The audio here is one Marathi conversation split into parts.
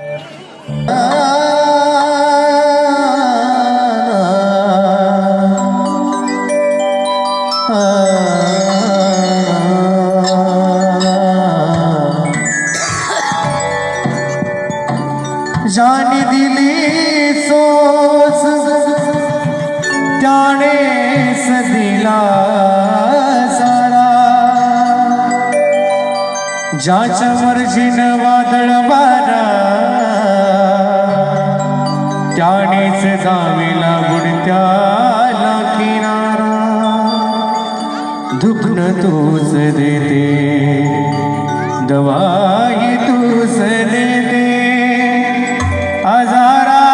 जान दिली सोस त्याने सदिला सारा। ज्याच्या मर्जीन वादळ वारा त्यानेच जावेला बुडत्याला किनारा. दुखन तूच देते दवाई तूच देते. आजारा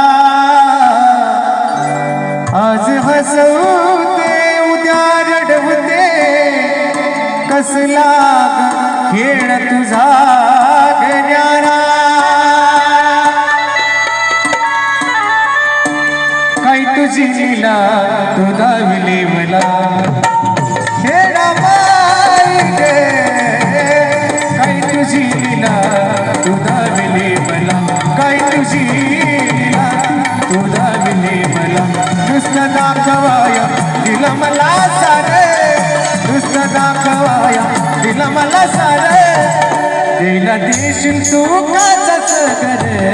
आज हसवते उद्या रडवते. कसला खेळ तुझा? तुझी लीला मला. खेळा माई गे काय तुझी लीला. तू दाविले मला. काय तुझी लीला. तू दाविले मला. नुसतं दाखवाया मला सारे. नुसतं दाखवाया मला सारे. दिला देशील तू काच करे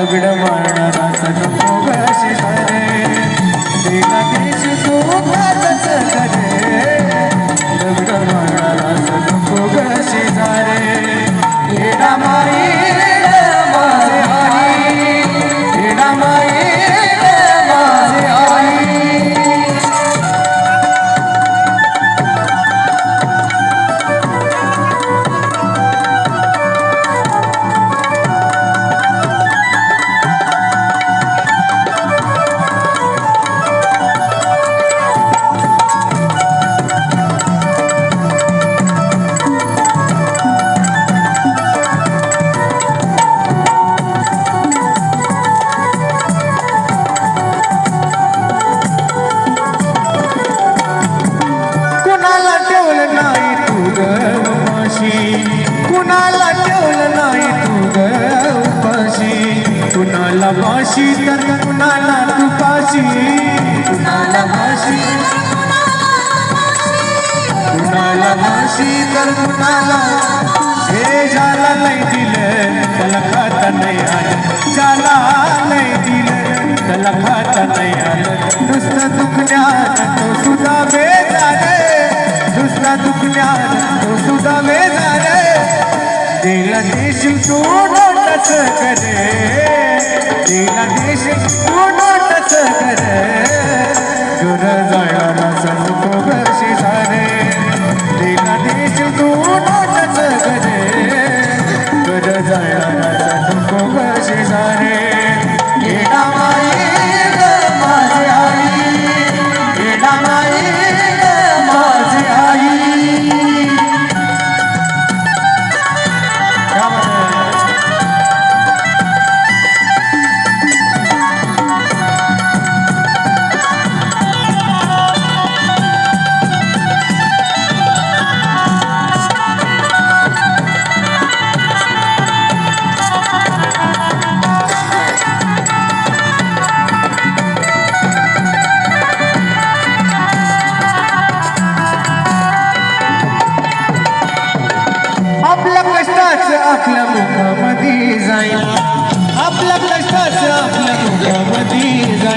दगड मारणारा नको गशी तू भाषी तर कुणाला तुपाशी. कुणाला भाषी कुणाला भाषी तर कुणाला हे झाला नाही दिलं त्याला खाता नाही आलं. झाला नाही दिलं त्याला खाता नाही आलं. नुसतं दुखण्यात तो सुद्धा बेजारे दुसरा दुखण्यात तो सुद्धा बेजारे दिला देशील तू नोटच करे दिला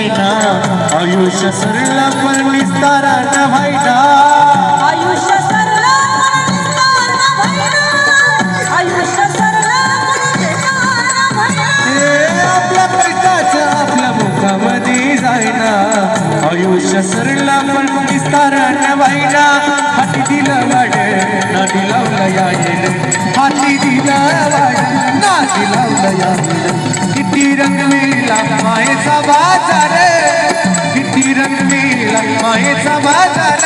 जाईना आयुष्य सरला पण विस्तारानं व्हायना आयुष्य आयुष्य सरला हे आपल्या कष्टाचं आपल्या मुखामध्ये आयुष्य सरला पण विस्तारानं व्हायना हाती दिलं वाड ना दिलावलं या दिलावलं किती रंग किती रंगविला मायेचा बाजार किती रंग रंगविला मायेचा बाजार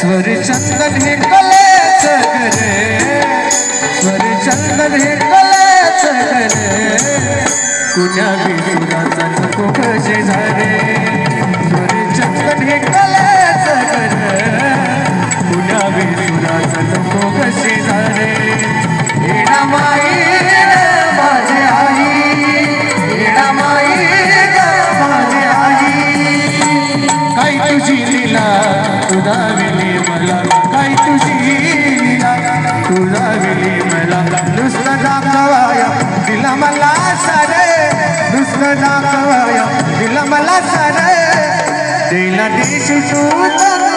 स्वर चंदन हे कलेच करे स्वर चंदन हे कलेच करे कुण्या विसुराचा नको कसे झाले? तुला गेली मला दुसरं दाखवाया. तिला मला सारे. दुसरं दाखवाया. तिला मला सारे. तिला दिसू तू